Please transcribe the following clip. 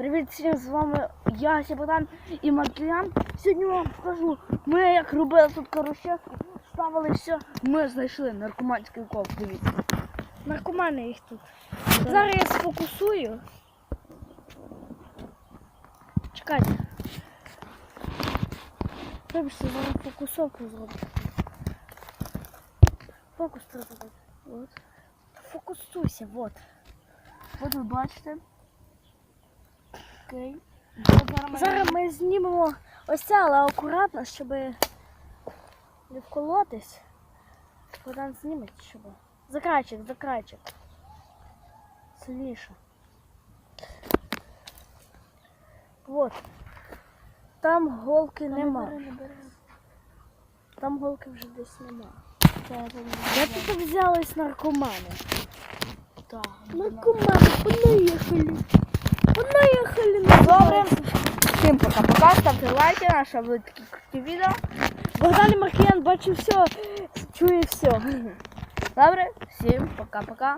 Привіт всім, з вами я, Сєбатан і Маркіян. Сьогодні вам покажу, ми як робили тут корощевку, ставили все, ми знайшли наркоманський коп, дивіться. Наркомани їх тут. Зараз я сфокусую. Чекайте. Вибачте, зараз фокусовку зроблю. Фокус треба. От. Фокусуйся, от. От ви бачите. Окей. Зараз ми- знімемо ось це, але акуратно, щоб не вколотись. Богдан зніметь, щоб. За крайчик, за. Сильніше. Вот. Там голки нема. Там голки вже десь нема. Де тут взялись наркомани? Так, Наркомани, понаїхали. Добре. Всім пока-пока, ставте лайки, наше буде такі круті відео. Богдан Маркіян бачив все, чує все. Добре, всім пока-пока.